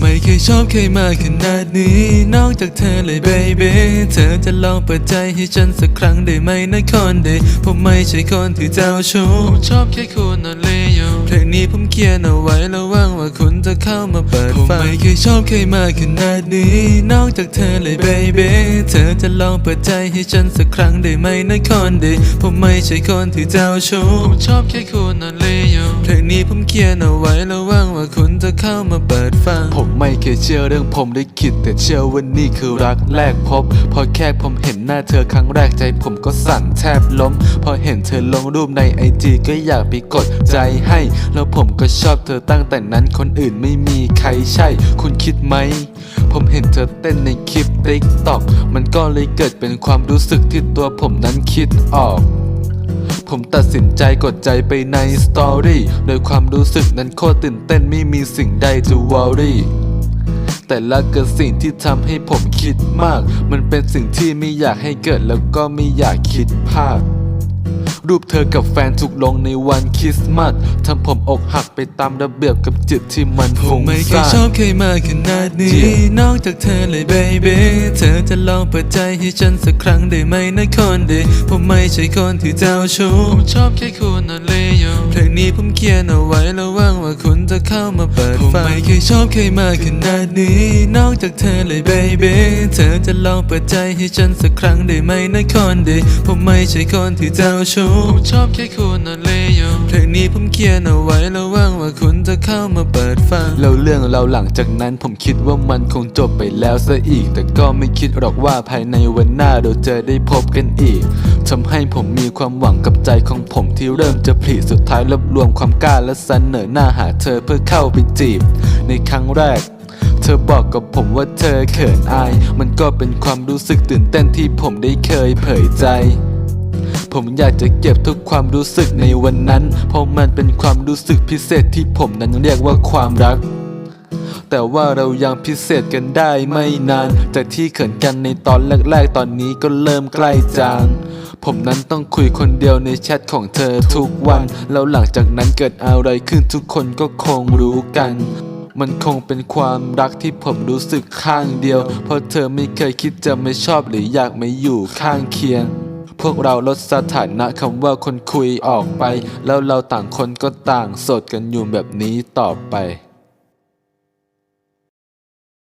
ไม่เคยชอบใครมากขนาดนี้ นอกจากเธอเลย baby เธอจะลองเปิดใจให้ฉันสักครั้งได้ไหมนะคอนเดย์ผมไม่ใช่คนที่เจ้าชู้ผมชอบแค่คุณนอนเลโยเพลงนี้ผมเขียนเอาไว้แล้วหว่างว่าคุณจะเข้ามาเปิดฟังผมไม่เคยชอบใครมากขนาดนี้ นอกจากเธอเลย baby เธอจะลองเปิดใจให้ฉันสักครั้งได้ไหมนะคอนเดย์ผมไม่ใช่คนที่เจ้าชู้ผมชอบแค่คุณนอน เลโยเพลงนี้ผมเขียนเอาไว้แล้วหว่างว่าคุณจะเข้ามาเปิดฟัง ผมไม่เคยเชื่อเรื่องผมได้คิด แต่เชื่อว่านี่คือรักแรกพบ พอแค่ผมเห็นหน้าเธอครั้งแรกใจผมก็สั่นแทบล้ม พอเห็นเธอลงรูปในไอจีก็อยากไปกดใจให้ แล้วผมก็ชอบเธอตั้งแต่นั้นคนอื่นไม่มีใครใช่ คุณคิดไหม ผมเห็นเธอเต้นในคลิปติ๊กต็อกมันก็เลยเกิดเป็นความรู้สึกที่ตัวผมนั้นคิดออก ผมตัดสินใจกดใจไปในสตอรี่โดยความรู้สึกนั้นโคตรตื่นเต้นไม่มีสิ่งใดจะวอรี่แต่ละเกิดสิ่งที่ทำให้ผมคิดมาก มันเป็นสิ่งที่ไม่อยากให้เกิดแล้วก็ไม่อยากคิดพลาด รูปเธอกับแฟนถูกลงในวันคริสต์มาสทำผมอกหักไปตามระเบียบกับจิตที่มันผฟุ้มงไม่เคยซ่านชอบใครมากขนาดนี้ นอกจากเธอเลย baby เธอจะลองเปิดใจให้ฉันสักครั้งได้ไหมนะคอนเดย์ผมไม่ใช่คนที่เจ้าชู้ผมชอบแค่คุณนอนเลโยเพลง นี้ผมเขียนเอาไว้แล้วหว่างว่าคุณจะเข้ามาเปิดฟังผมไม่เคยชอบใครมากขนาดนี้ นอกจากเธอเลย baby เธอจะลองเปิดใจให้ฉันสักครั้งได้ไหมนะคอนเดย์ผมไม่ใช่คนที่เจ้าชู้ผมชอบแค่คุณนอนเลโยเพลงนี้ผมเขียนเอาไว้แล้วหว่างว่าคุณจะเข้ามาเปิดฟังแล้วเรื่องเราหลังจากนั้นผมคิดว่ามันคงจบไปแล้วซะอีก แต่ก็ไม่คิดหรอกว่าภายในวันหน้าเราจะได้พบกันอีก ทำให้ผมมีความหวังกับใจของผมที่เริ่มจะผลิสุดท้ายรวบรวมความกล้าและเสนอหน้าหาเธอเพื่อเข้าไปจีบ ในครั้งแรก เธอบอกกับผมว่าเธอเขินอาย มันก็เป็นความรู้สึกตื่นเต้นที่ผมได้เคยเผยใจผมอยากจะเก็บทุกความรู้สึกในวันนั้น เพราะมันเป็นความรู้สึกพิเศษที่ผมนั้นเรียกว่าความรัก แต่ว่าเรายังพิเศษกันได้ไม่นาน จากที่เขินกันในตอนแรกๆ ตอนนี้ก็เริ่มใกล้จาง ผมนั้นต้องคุยคนเดียวในแชทของเธอทุกวัน แล้วหลังจากนั้นเกิดอะไรขึ้นทุกคนก็คงรู้กันมันคงเป็นความรักที่ผมรู้สึกข้างเดียว เพราะเธอไม่เคยคิดจะไม่ชอบหรืออยากไมาอยู่ข้างเคียง พวกเราลดสถานะคำว่าคนคุยออกไป แล้วเราต่างคนก็ต่างโสดกันอยู่แบบนี้ต่อไป